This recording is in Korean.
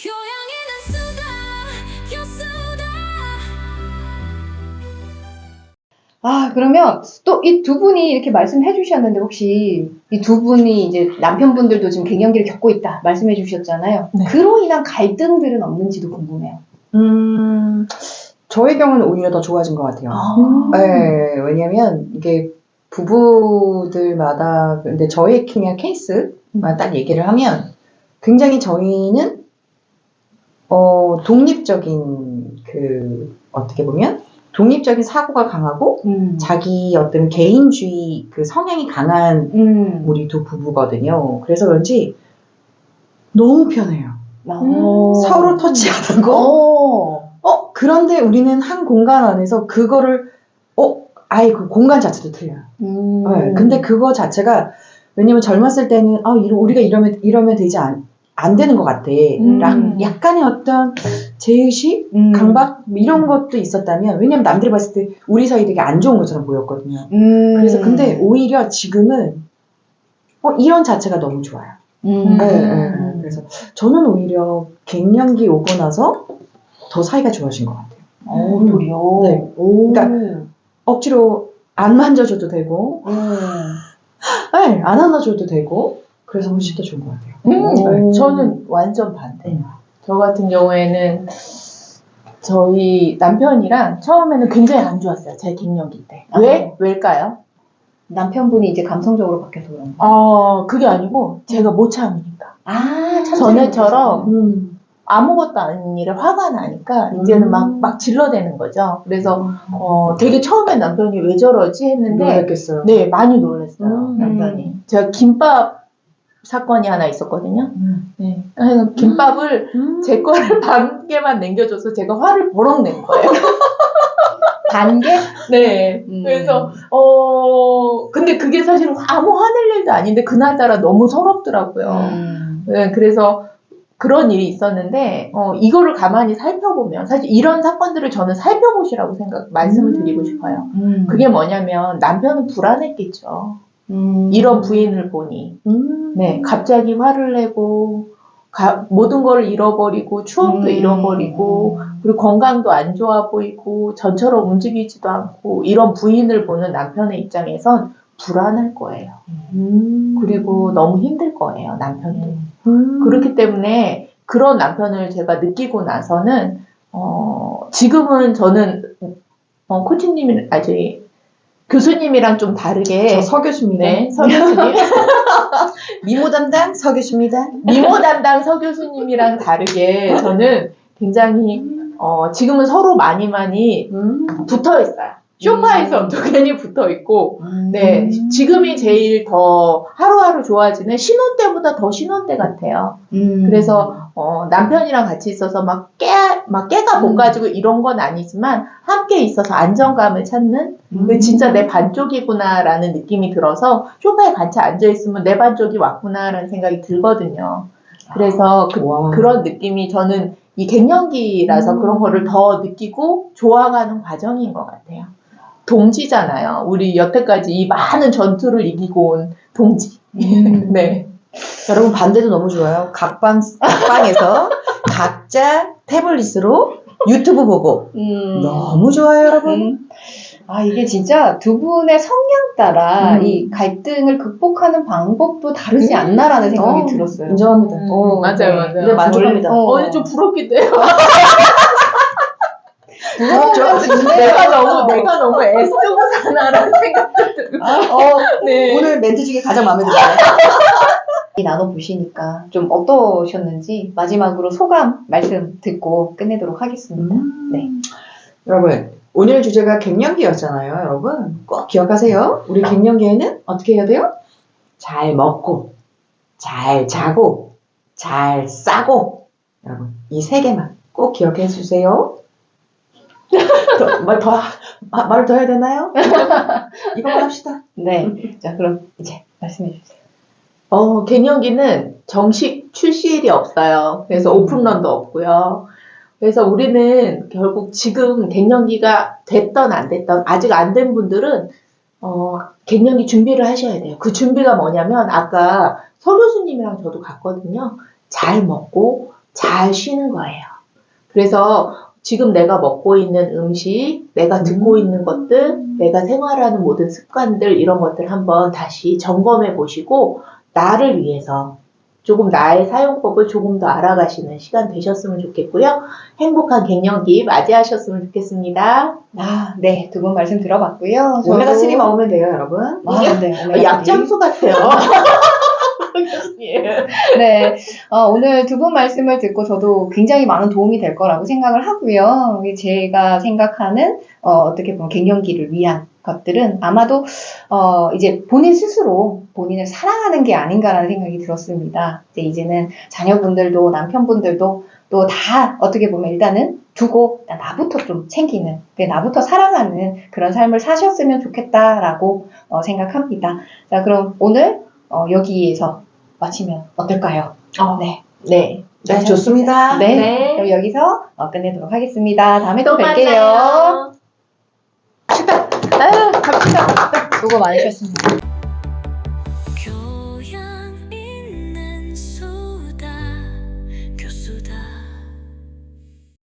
교양이는 수다 교수다 아, 그러면 또 이 두 분이 이렇게 말씀해 주셨는데 혹시 이 두 분이 이제 남편분들도 지금 갱년기를 겪고 있다 말씀해 주셨잖아요. 네. 그로 인한 갈등들은 없는지도 궁금해요. 음, 저의 경우는 오히려 더 좋아진 것 같아요. 음. 네, 왜냐면 이게 부부들마다 근데 저의 그냥 케이스만 딱 얘기를 하면 굉장히 저희는 어 독립적인 그 어떻게 보면 독립적인 사고가 강하고 음. 자기 어떤 개인주의 그 성향이 강한 음. 우리 두 부부거든요. 그래서 그런지 너무 편해요. 어. 서로 터치하는 거. 어. 어, 그런데 우리는 한 공간 안에서 그거를, 어, 아예 그 공간 자체도 틀려요. 음. 네, 근데 그거 자체가, 왜냐면 젊었을 때는, 아, 이러, 우리가 이러면, 이러면 되지 않, 안 되는 것 같아. 음. 랑 약간의 어떤 제의식? 음. 강박? 뭐 이런 것도 있었다면, 왜냐면 남들이 봤을 때 우리 사이 되게 안 좋은 것처럼 보였거든요. 음. 그래서 근데 오히려 지금은, 어, 이런 자체가 너무 좋아요. 음. 네, 네, 네. 그래서 저는 오히려 갱년기 오고 나서 더 사이가 좋아진 것 같아요. 어, 도리요. 네. 오. 그러니까 억지로 안 만져줘도 되고, 음. 네, 안 안아줘도 되고, 그래서 훨씬 더 좋은 것 같아요. 음, 네. 저는 완전 반대예요. 저 같은 경우에는 저희 남편이랑 처음에는 굉장히 안 좋았어요. 제 갱년기 때. 왜? 아. 왜일까요? 남편분이 이제 감성적으로 바뀌어서 그런 거. 어, 그게 아니고 제가 못 참으니까. 아, 참 전에처럼 음. 아무것도 아닌 일에 화가 나니까 음. 이제는 막, 막 질러대는 거죠. 그래서 어, 되게 처음엔 남편이 왜 저러지 했는데 놀랐겠어요. 네, 많이 놀랐어요. 음. 남편이. 제가 김밥 사건이 하나 있었거든요. 음. 네. 김밥을 음. 제 거를 반 개만 남겨줘서 제가 화를 버럭 낸 거예요. 단계? 네. 음. 그래서, 어, 근데 그게 사실 아무 화낼 일도 아닌데, 그날따라 너무 서럽더라고요. 음. 네, 그래서 그런 일이 있었는데, 어, 이거를 가만히 살펴보면, 사실 이런 사건들을 저는 살펴보시라고 생각, 말씀을 음. 드리고 싶어요. 음. 그게 뭐냐면, 남편은 불안했겠죠. 음. 이런 부인을 보니. 음. 네, 갑자기 화를 내고, 가- 모든 걸 잃어버리고, 추억도 음. 잃어버리고, 그리고 건강도 안 좋아 보이고, 전처럼 움직이지도 않고, 이런 부인을 보는 남편의 입장에선 불안할 거예요. 음. 그리고 너무 힘들 거예요, 남편도. 음. 그렇기 때문에 그런 남편을 제가 느끼고 나서는, 어, 지금은 저는, 어, 코치님이, 아직 교수님이랑 좀 다르게, 저 서교수입니다. 네, 서 교수님. 미모 담당 서 교수입니다. 미모 담당 서 교수님이랑 다르게 저는 굉장히 어, 지금은 서로 많이 많이 음. 붙어 있어요. 쇼파에서 도 괜히 붙어 있고, 네, 음. 지금이 제일 더 하루하루 좋아지는 신혼 때보다 더 신혼 때 같아요. 음. 그래서 어, 남편이랑 같이 있어서 막 깨, 막 깨가 못 가지고 이런 건 아니지만 함께 있어서 안정감을 찾는 음. 그 진짜 내 반쪽이구나라는 느낌이 들어서 쇼파에 같이 앉아 있으면 내 반쪽이 왔구나라는 생각이 들거든요. 그래서 그, 와. 그런 느낌이 저는 이 갱년기라서 음. 그런 거를 더 느끼고 좋아가는 과정인 것 같아요. 동지잖아요. 우리 여태까지 이 많은 전투를 이기고 온 동지. 음. 네. 여러분 반대도 너무 좋아요. 각방 각방에서 각자 태블릿으로 유튜브 보고 음. 너무 좋아요, 여러분. 음. 아, 이게 진짜 두 분의 성향 따라 음. 이 갈등을 극복하는 방법도 다르지 음. 않나라는 생각이 어, 들었어요. 인정합니다. 어, 맞아요, 네. 맞아요. 네, 만족합니다. 어. 어, 좀 부럽기도 해요. 부러워요, 진짜. 내가 너무, 내가 너무 애쓰고 사나라는 생각도 들고. 어, 네. 오늘 멘트 중에 가장 마음에 들어요. 나눠 보시니까 좀 어떠셨는지 마지막으로 소감 말씀 듣고 끝내도록 하겠습니다. 네. 여러분, 오늘 주제가 갱년기였잖아요, 여러분. 꼭 기억하세요. 우리 갱년기에는 어떻게 해야 돼요? 잘 먹고, 잘 자고, 잘 싸고. 여러분, 이 세 개만 꼭 기억해 주세요. 더, 말 더, 아, 말을 더 해야 되나요? 이것만 합시다. 네. 자, 그럼 이제 말씀해 주세요. 어, 갱년기는 정식 출시일이 없어요. 그래서 오픈런도 없고요. 그래서 우리는 결국 지금 갱년기가 됐던 안 됐던 아직 안 된 분들은 어, 갱년기 준비를 하셔야 돼요. 그 준비가 뭐냐면 아까 서 교수님이랑 저도 갔거든요. 잘 먹고 잘 쉬는 거예요. 그래서 지금 내가 먹고 있는 음식, 내가 듣고 음. 있는 것들, 내가 생활하는 모든 습관들, 이런 것들 한번 다시 점검해 보시고, 나를 위해서 조금 나의 사용법을 조금 더 알아가시는 시간 되셨으면 좋겠고요. 행복한 갱년기 맞이하셨으면 좋겠습니다. 아, 네. 두 분 말씀 들어봤고요. 오메가3 저도- 먹으면 돼요, 여러분. 아, 네. 어, 오메가3. 약장수 같아요. 교수님. 네, 어, 오늘 두 분 말씀을 듣고 저도 굉장히 많은 도움이 될 거라고 생각을 하고요. 제가 생각하는 어, 떻게 보면 갱년기를 위한 것들은 아마도 어, 이제 본인 스스로 본인을 사랑하는 게 아닌가라는 생각이 들었습니다. 이제 이제는 자녀분들도 남편분들도 또 다 어떻게 보면 일단은 두고 나부터 좀 챙기는, 그 나부터 사랑하는 그런 삶을 사셨으면 좋겠다라고 어, 생각합니다. 자, 그럼 오늘 어, 여기에서 마치면 어떨까요? 네. 네. 네, 좋습니다. 네. 네. 그럼 여기서 어, 끝내도록 하겠습니다. 다음에 또, 또 뵐게요. 만나요. 아유, 갑시다. 수고 많으셨습니다.